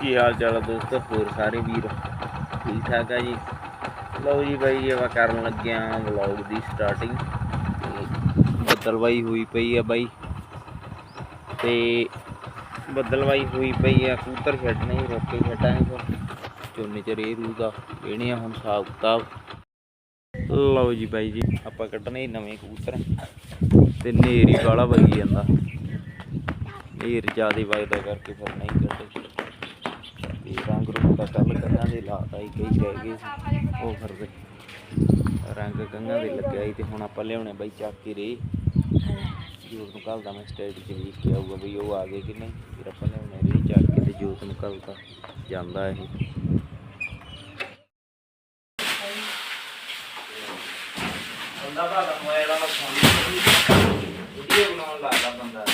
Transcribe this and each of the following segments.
ਕੀ ਹਾਲ ਚਾਲ ਆ ਦੋਸਤੋ? ਹੋਰ ਸਾਰੇ ਵੀਰ ਠੀਕ ਠਾਕ ਆ ਜੀ? ਲਓ ਜੀ ਬਾਈ ਜੀ, ਆਪਾਂ ਕਰਨ ਲੱਗਿਆ ਵਲੌਗ ਦੀ ਸਟਾਰਟਿੰਗ ਬੱਦਲਵਾਈ ਹੋਈ ਪਈ ਆ ਬਾਈ। ਤੇ ਬੱਦਲਵਾਈ ਹੋਈ ਪਈ ਆ ਕੂਤਰ ਛੱਡਣੇ ਹੀ ਰੋਕੇ ਛੱਡਾਂਗੇ ਫਿਰ। ਝੋਨੇ ਚ ਰੇ ਰੂ ਦਾ ਇਹਨੇ ਹੁਣ ਹਿਸਾਬ ਕਿਤਾਬ। ਲਓ ਜੀ ਬਾਈ ਜੀ, ਆਪਾਂ ਕੱਢਣੇ ਨਵੇਂ ਕਬੂਤਰ। ਤੇ ਨੇਰੀ ਵਾਲਾ ਵਗੀ ਜਾਂਦਾ। ਨੇਰ ਜ਼ਿਆਦਾ ਵਗਦਾ ਕਰਕੇ ਫਿਰ ਨਹੀਂ ਕੱਢੇ ਦਾ ਕੱਲ ਕੰਨਾਂ ਦੇ ਲਾਤਾ ਹੀ ਕਈ ਰਹਿ ਗਏ ਉਹ ਫਿਰ ਵੀ ਰੰਗ ਕੰਨਾਂ ਦੇ ਲੱਗਿਆ ਸੀ ਤੇ ਹੁਣ ਆਪਾਂ ਲਿਆਉਣੇ ਬਾਈ ਚੱਕ ਕੇ ਰੇ ਜੋਤ ਨੂੰ ਕੱਲ ਦਾ ਮੈਂ ਸਟੇਟ 'ਚ ਵੇਖ ਕੇ ਆਊਗਾ ਬਈ ਉਹ ਆ ਗਏ ਕਿ ਨਹੀਂ। ਫਿਰ ਆਪਾਂ ਲਿਆਉਣੇ ਰੇ ਚੱਕ ਕੇ ਤੇ ਜੋਤ ਨੂੰ ਕੱਲ ਦਾ ਜਾਂਦਾ ਇਹ। ਬੰਦਾ ਭਾਗਾ ਮੋਬਾਈਲ ਵਾਲਾ ਫੋਨ ਵੀਡੀਓ ਬਣਾਉਣ ਲੱਗਦਾ ਬੰਦਾ।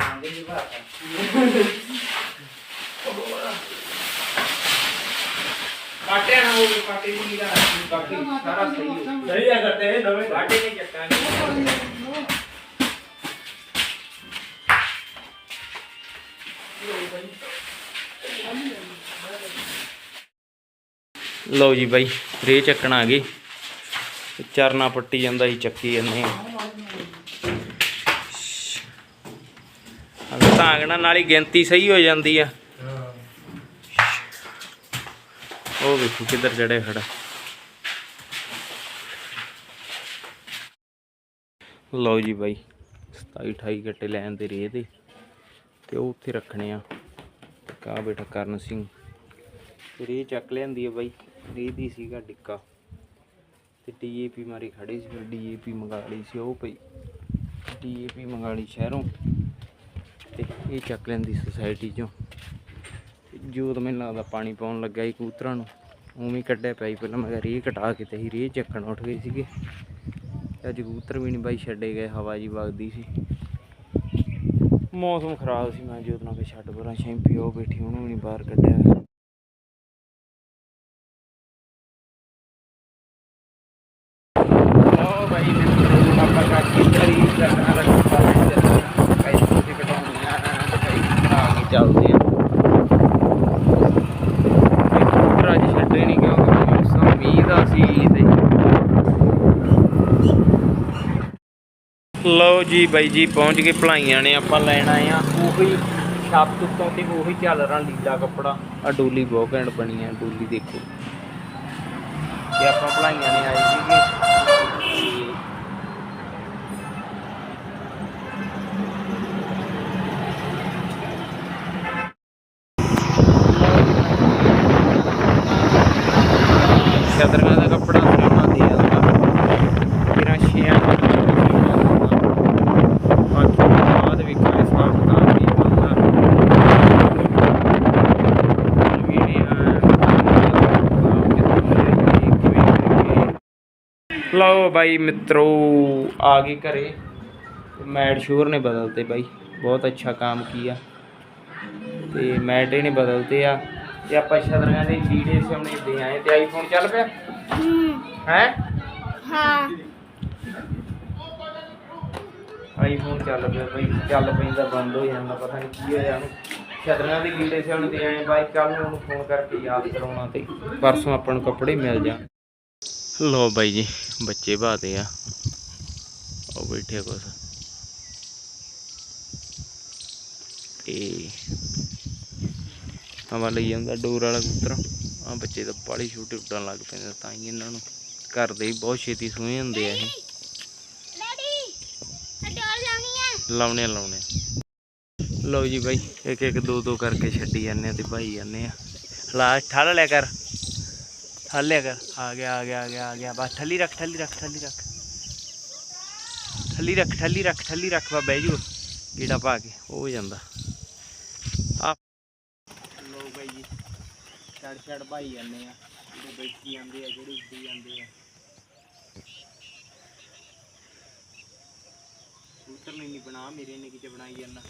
ਰੰਗੇ ਨਹੀਂ ਭਾਗਾ ਕਾਟਿਆ ਨਾ ਹੋਵੇ ਕਾਟੇ ਦੀ ਨਿਗਾਹ ਬਾਕੀ ਸਾਰਾ ਸਹੀ ਹੋ ਨਹੀਂ ਆ ਕਰਦੇ ਨਵੇਂ ਕਾਟੇ ਨਹੀਂ ਚੱਕਾਂਗੇ ਲਓ ਜੀ ਬਾਈ ਰੇ ਚੱਕਣ ਆ ਗਏ। ਚਰਨਾ ਪੱਟੀ ਜਾਂਦਾ ਸੀ, ਚੱਕੀ ਜਾਂਦੇ ਆ। ਧਾਂਗਣਾ ਨਾਲ ਹੀ ਗਿਣਤੀ ਸਹੀ ਹੋ ਜਾਂਦੀ ਆ। ਉਹ ਵੇਖੋ ਕਿੱਧਰ ਚੜਿਆ ਖੜਾ। ਲਓ ਜੀ ਬਾਈ 27 28 ਗੱਟੇ ਲੈਣ ਦੇ ਰੇ ਦੇ, ਤੇ ਉਹ ਉੱਥੇ ਰੱਖਣੇ ਆ। ਕਾ ਬੇਟਾ ਕਰਨ ਸਿੰਘ। ਤੇ ਰੇ ਚੱਕ ਲਿਆਂਦੀ ਆ ਬਾਈ ਰੇ ਦੀ ਸੀਗਾ ਡਿੱਕਾ। ਤੇ ਡੀਏਪੀ ਮਾਰੀ ਖੜੀ ਸੀ ਫਿਰ ਡੀਏਪੀ ਮੰਗਾ ਲਈ ਸੀ ਉਹ ਪਈ ਡੀਏਪੀ ਮੰਗਾ ਲਈ ਸ਼ਹਿਰੋਂ। ਤੇ ਇਹ ਚੱਕ ਲੈਂਦੀ ਸੁਸਾਇਟੀ ਚੋਂ। ਜੋ ਤਾਂ ਮੈਨੂੰ ਲੱਗਦਾ ਪਾਣੀ ਪਾਉਣ ਲੱਗਾ ਸੀ ਕਬੂਤਰਾਂ ਨੂੰ। ਉਵੇਂ ਕੱਢਿਆ ਪਿਆ ਪਹਿਲਾਂ, ਮੈਂ ਕਿਹਾ ਰੇ ਕੇ ਤੇ ਹੀ ਰੇ ਚੱਕਣ ਉੱਠ ਗਏ ਸੀਗੇ। ਅੱਜ ਕਬੂਤਰ ਵੀ ਨਹੀਂ ਬਾਈ ਛੱਡੇ ਗਏ, ਹਵਾ ਜੀ ਵਗਦੀ ਸੀ। ਮੌਸਮ ਖਰਾਬ ਸੀ, ਮੈਂ ਜੋਤ ਨਾਲ ਕਿ ਛੱਡ ਪਰਾਂ ਸ਼ੈਂਪੀ ਬੈਠੀ, ਉਹਨੂੰ ਵੀ ਨਹੀਂ ਬਾਹਰ ਕੱਢਿਆ। ਉਹ ਬਾਈ ਮੈਨੂੰ ਆਪਾਂ ਕਾਕੀ ਤਰੀ ਕਰਨਾ ਰੱਖਾ ਕਈ ਕੁਝ ਕਟਾਉਣੀਆਂ ਕਈ ਆ ਕੇ ਚੱਲਦੇ ਆ ਕਬੂਤਰ ਅੱਜ ਛੱਡੇ ਨਹੀਂ ਕਿਉਂਕਿ ਮੌਸਮ ਮੀਂਹ ਦਾ ਸੀ ਤੇ ਲਓ ਜੀ ਬਾਈ ਜੀ, ਪਹੁੰਚ ਗਏ ਭਲਾਈਆਂ ਨੇ, ਆਪਾਂ ਲੈਣ ਆਏ ਆ ਉਹੀ ਛਾਪ ਤੋਂ ਤੇ ਉਹੀ ਝਾਲਰਾਂ ਲੀਲਾ ਕੱਪੜਾ। ਆ ਡੋਲੀ ਬਹੁਤ ਘੈਂਟ ਬਣੀ ਆ, ਡੋਲੀ ਦੇਖੋ। ਤੇ ਆਪਾਂ ਭਲਾਈਆਂ ਨੇ ਆਏ ਸੀਗੇ ਤੇ ਛਤਰੀਆਂ ਦਾ ਕੱਪੜਾ ਸਿਆਣਾ ਦੇ ਆਉਂਦਾ ਮੇਰਾ ਛਿਆਂ ਬਾਕੀ ਬਾਅਦ ਵੇਖਾਂਗੇ ਸਾਫ਼ ਕਿਤਾਬ ਵੀ ਬੰਦਾ ਲਓ ਬਾਈ ਮਿੱਤਰੋ ਆ ਗਏ ਘਰੇ। ਮੈਟ ਸ਼ੋਰ ਨੇ ਬਦਲਤੇ ਬਾਈ। ਬਹੁਤ ਅੱਛਾ ਕੰਮ ਕੀਆ। ਤੇ ਮੈਟ ਇਹਨੇ ਬਦਲਤੇ ਆ। ਤੇ ਆਪਾਂ ਛਤਰੀਆਂ ਦੇ ਲੀੜੇ ਸਿਉਣੇ ਦੇ ਆਏ ਤੇ ਆਈਫੋਨ ਚੱਲ ਪਿਆ? ਹੈ। ਹਾਂ? ਆਈਫੋਨ ਚੱਲ ਪਿਆ ਬਈ। ਚੱਲ ਪੈਂਦਾ ਬੰਦ ਹੋ ਜਾਂਦਾ ਪਤਾ ਨਹੀਂ ਕੀ ਹੋਇਆ ਉਹਨੂੰ। ਛਤਰੀਆਂ ਦੇ ਲੀੜੇ ਸਿਉਣ ਤੇ ਆਏ ਬਾਈ। ਕੱਲ ਨੂੰ ਉਹਨੂੰ ਫੋਨ ਕਰਕੇ ਯਾਦ ਕਰਾਉਣਾ ਤੇ। ਪਰਸੋਂ ਆਪਾਂ ਨੂੰ ਕੱਪੜੇ ਮਿਲ ਜਾਣ। ਲੋ ਬਾਈ ਜੀ ਬੱਚੇ ਬਾਤੇ ਆ। ਉਹ ਬੈਠੇ ਕੁਛ। ਤੇ ਹਵਾ ਲਈ ਜਾਂਦਾ ਡੋਰ ਵਾਲਾ ਕਬੂਤਰ। ਆ ਬੱਚੇ ਤਾਂ ਪਾਲੀ ਛੋਟੇ ਉੱਡਣ ਲੱਗ ਪੈਂਦੇ ਤਾਂ ਹੀ ਇਹਨਾਂ ਨੂੰ ਘਰ ਦੇ ਹੀ ਬਹੁਤ ਛੇਤੀ ਸੂਏ ਹੁੰਦੇ ਆ ਇਹ। ਲਾਉਣੀ ਆ। ਲਾਉਣੇ। ਲਓ ਜੀ ਬਾਈ ਇੱਕ ਇੱਕ ਦੋ ਦੋ ਕਰਕੇ ਛੱਡੀ ਜਾਂਦੇ ਆ ਤੇ ਭਾਈ ਜਾਂਦੇ ਆ। ਲਾ ਠਾਲ ਲਿਆ ਕਰ। ਠਾਲ ਲਿਆ ਕਰ ਆ ਗਿਆ ਆ ਗਿਆ ਆ ਗਿਆ ਆ ਗਿਆ। ਬਸ ਠੱਲੀ ਰੱਖ ਠੱਲੀ ਰੱਖ ਠੱਲੀ ਰੱਖ। ਠੱਲੀ ਰੱਖ ਠੱਲੀ ਰੱਖ ਠੱਲੀ ਰੱਖ ਬਾ ਬਹਿ ਜੂ ਕੀੜਾ ਪਾ ਕੇ, ਉਹ ਹੋ ਜਾਂਦਾ। ਆ। ਲਓ ਬਾਈ ਜੀ, ਛੜ ਛੜ ਭਾਈ ਜਾਂਦੇ ਆ। ਜਿਹੜੇ ਬੈਠੀ ਜਾਂਦੇ ਆ, ਜਿਹੜੇ ਉੱਡੀ ਜਾਂਦੇ ਆ। ਕਬੂਤਰ ਨਹੀਂ ਬਣਾ, ਮੇਰੇ ਨੇ ਕਿਤੇ ਬਣਾਈ ਜਾਂਦਾ।